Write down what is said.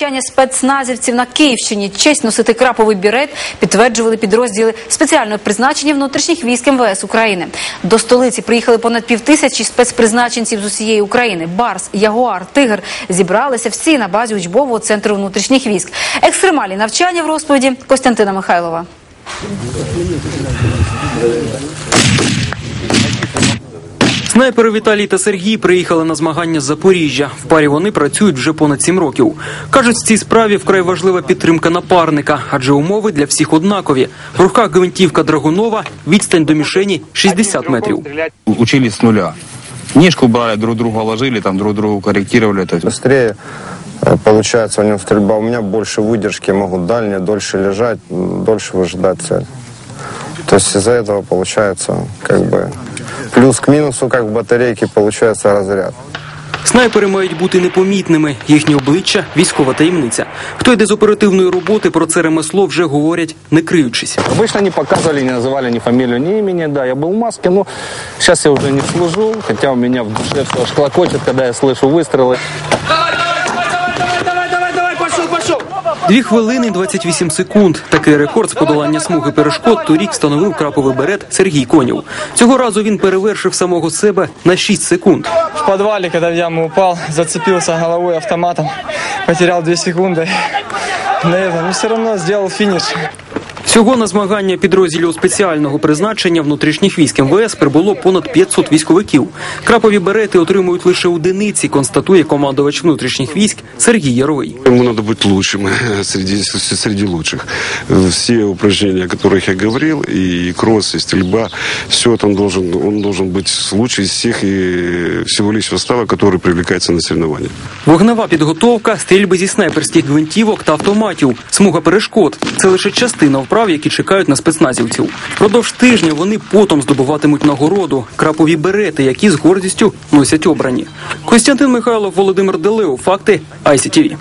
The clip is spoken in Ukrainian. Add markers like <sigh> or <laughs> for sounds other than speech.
Навчання спецназівців на Київщині честь носити краповий бірет підтверджували підрозділи спеціального призначення внутрішніх військ МВС України. До столиці приїхали понад півтисячі спецпризначенців з усієї України. Барс, Ягуар, Тигр зібралися всі на базі учбового центру внутрішніх військ. Екстремальні навчання в розповіді Костянтина Михайлова. Снайпери Віталій та Сергій приїхали на змагання з Запоріжжя. В парі вони працюють вже понад сім років. Кажуть, в цій справі вкрай важлива підтримка напарника, адже умови для всіх однакові. В руках гвинтівка Драгунова, відстань до мішені 60 метрів. учились с нуля. Книжку брали, друг друга ложили, там друг другу корректировали. То есть Быстрее э, получается у него стрельба. У меня больше выдержки, могу дальнее, дольше лежать, м, дольше выжидать цель. То есть из-за этого получается как бы плюс к минусу, как в батарейке, получается разряд. Снайпери мають бути непомітними. Їхні обличчя військова таємниця. Хто йде з оперативної роботи, про це ремесло вже говорять, не криючись. Обычно не показывали, не называли ни фамилию, ни имени. Да, я был в маске, но сейчас я уже не служу, хотя у меня в душе все аж клокочет, когда я слышу выстрелы. Дві хвилини 28 секунд. Такий рекорд з подолання смуги перешкод торік встановив краповий берет Сергій Конів. Цього разу він перевершив самого себе на 6 секунд. В підвалі, коли в яму упал, зацепився головою автоматом, потеряв 2 секунди. На этом, но все равно сделал финиш. Всього на змагання підрозділів спеціального призначення внутрішніх військ МВС прибуло понад 500 військовиків. Крапові берети отримують лише одиниці, констатує командувач внутрішніх військ Сергій Яровий. Ему надо быть лучшим <laughs> среди, среди лучших. Все упражнения, о которых я говорил, и кросс, и стрельба, все там должен, он должен быть лучший из всех и всего лишь состава, который привлекается на соревнования. Вогнева підготовка, стрільби зі снайперських гвинтівок та автоматів, смуга перешкод це лише частина вправ, які чекають на спецназівців. Впродовж тижня вони потом здобуватимуть нагороду, крапові берети, які з гордістю носять обрані. Костянтин Михайлов, Володимир Делео. Факти ICTV.